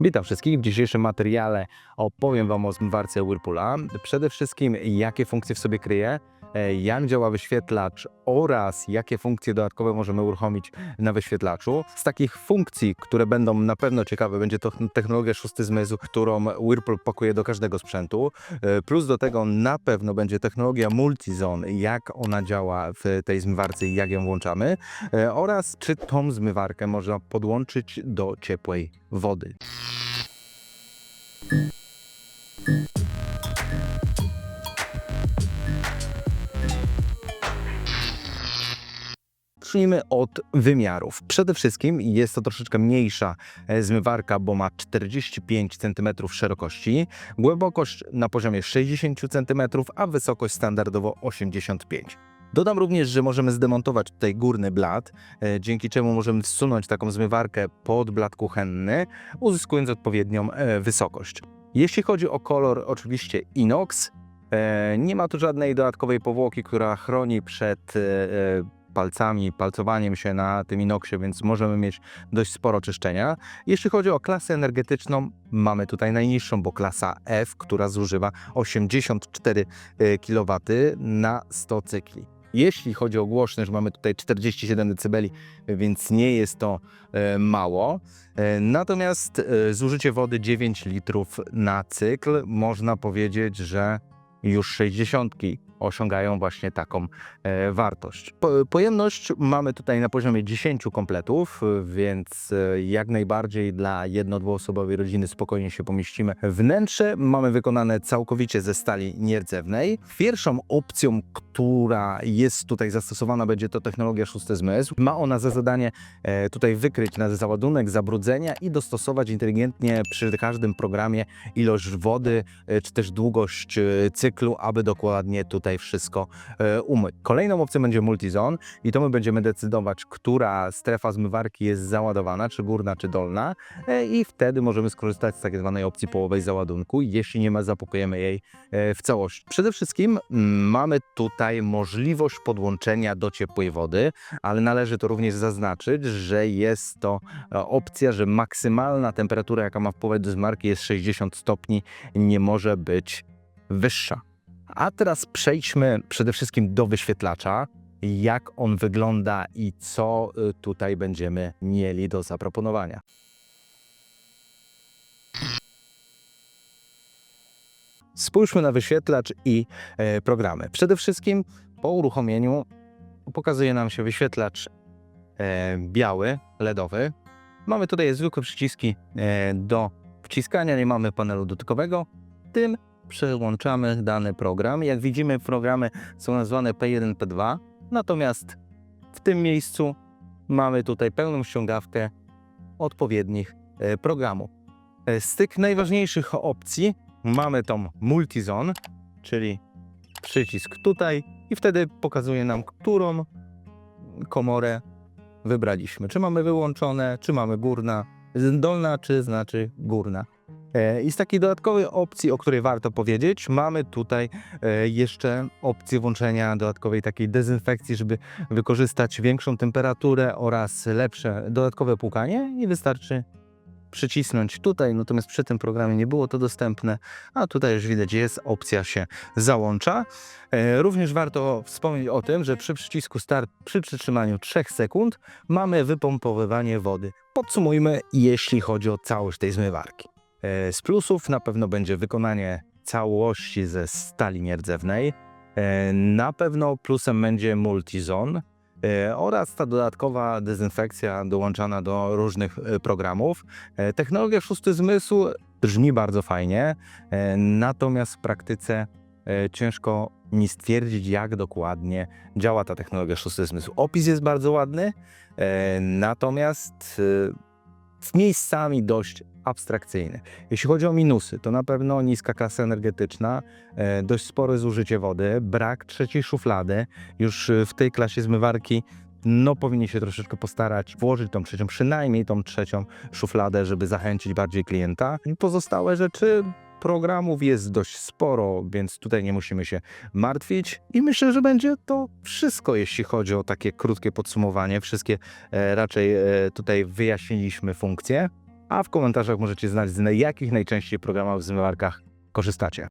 Witam wszystkich. W dzisiejszym materiale opowiem Wam o zmywarce Whirlpoola. Przede wszystkim, jakie funkcje w sobie kryje, jak działa wyświetlacz oraz jakie funkcje dodatkowe możemy uruchomić na wyświetlaczu. Z takich funkcji, które będą na pewno ciekawe, będzie to technologia szósty zmysł, którą Whirlpool pakuje do każdego sprzętu. E, Plus do tego na pewno będzie technologia Multizone, jak ona działa w tej zmywarce i jak ją włączamy. E, Oraz czy tą zmywarkę można podłączyć do ciepłej wody. Zacznijmy od wymiarów. Przede wszystkim jest to troszeczkę mniejsza e, zmywarka, bo ma 45 cm szerokości, głębokość na poziomie 60 cm, a wysokość standardowo 85 Dodam również, że możemy zdemontować tutaj górny blat, e, dzięki czemu możemy wsunąć taką zmywarkę pod blat kuchenny, uzyskując odpowiednią e, wysokość. Jeśli chodzi o kolor, oczywiście inox. Nie ma tu żadnej dodatkowej powłoki, która chroni przed palcami, palcowaniem się na tym inoksie, więc możemy mieć dość sporo czyszczenia. Jeśli chodzi o klasę energetyczną, mamy tutaj najniższą, bo klasa F, która zużywa 84 kW na 100 cykli. Jeśli chodzi o głośność, mamy tutaj 47 dB, więc nie jest to e, mało. E, Natomiast e, zużycie wody 9 litrów na cykl, można powiedzieć, że już 60 osiągają właśnie taką e, wartość. Po, pojemność mamy tutaj na poziomie 10 kompletów, więc e, jak najbardziej dla jedno dwuosobowej rodziny spokojnie się pomieścimy. Wnętrze mamy wykonane całkowicie ze stali nierdzewnej. Pierwszą opcją, która jest tutaj zastosowana, będzie to technologia szósty zmysł. Ma ona za zadanie e, tutaj wykryć na załadunek zabrudzenia i dostosować inteligentnie przy każdym programie ilość wody, czy też długość e, cyklu, aby dokładnie tutaj wszystko e, umyć. Kolejną opcją będzie multizone i to my będziemy decydować, która strefa zmywarki jest załadowana, czy górna, czy dolna e, i wtedy możemy skorzystać z tak zwanej opcji połowej załadunku. Jeśli nie ma, zapakujemy jej e, w całości. Przede wszystkim mm, mamy tutaj możliwość podłączenia do ciepłej wody, ale należy to również zaznaczyć, że jest to opcja, że maksymalna temperatura, jaka ma wpływać do zmarki jest 60 stopni, nie może być wyższa. A teraz przejdźmy przede wszystkim do wyświetlacza, jak on wygląda i co y, tutaj będziemy mieli do zaproponowania. Spójrzmy na wyświetlacz i e, programy. Przede wszystkim po uruchomieniu pokazuje nam się wyświetlacz e, biały, LEDowy. Mamy tutaj zwykłe przyciski e, do wciskania, nie mamy panelu dotykowego. Tym przełączamy dany program. Jak widzimy, programy są nazwane P1, P2, natomiast w tym miejscu mamy tutaj pełną ściągawkę odpowiednich e, programów. E, Z tych najważniejszych opcji mamy tą Multizone, czyli przycisk tutaj i wtedy pokazuje nam, którą komorę wybraliśmy. Czy mamy wyłączone, czy mamy górna, dolna, czy znaczy górna. E, I z takiej dodatkowej opcji, o której warto powiedzieć, mamy tutaj e, jeszcze opcję włączenia dodatkowej takiej dezynfekcji, żeby wykorzystać większą temperaturę oraz lepsze dodatkowe płukanie i wystarczy przycisnąć tutaj, natomiast przy tym programie nie było to dostępne, a tutaj już widać jest, opcja się załącza. E, Również warto wspomnieć o tym, że przy przycisku Start, przy przytrzymaniu 3 sekund mamy wypompowywanie wody. Podsumujmy, jeśli chodzi o całość tej zmywarki. E, Z plusów na pewno będzie wykonanie całości ze stali nierdzewnej. E, Na pewno plusem będzie multizone oraz ta dodatkowa dezynfekcja dołączana do różnych e, programów. Technologia szósty zmysł brzmi bardzo fajnie, natomiast w praktyce ciężko mi stwierdzić, jak dokładnie działa ta technologia szósty zmysł. Opis jest bardzo ładny, natomiast miejscami dość abstrakcyjny. Jeśli chodzi o minusy, to na pewno niska klasa energetyczna, e, dość spore zużycie wody, brak trzeciej szuflady. Już e, w tej klasie zmywarki no powinni się troszeczkę postarać włożyć tą trzecią, przynajmniej tą trzecią szufladę, żeby zachęcić bardziej klienta. I pozostałe rzeczy programów jest dość sporo, więc tutaj nie musimy się martwić. I myślę, że będzie to wszystko, jeśli chodzi o takie krótkie podsumowanie. Wszystkie e, raczej e, tutaj wyjaśniliśmy funkcje. a w komentarzach możecie znać z jakich najczęściej programach w zmywarkach korzystacie.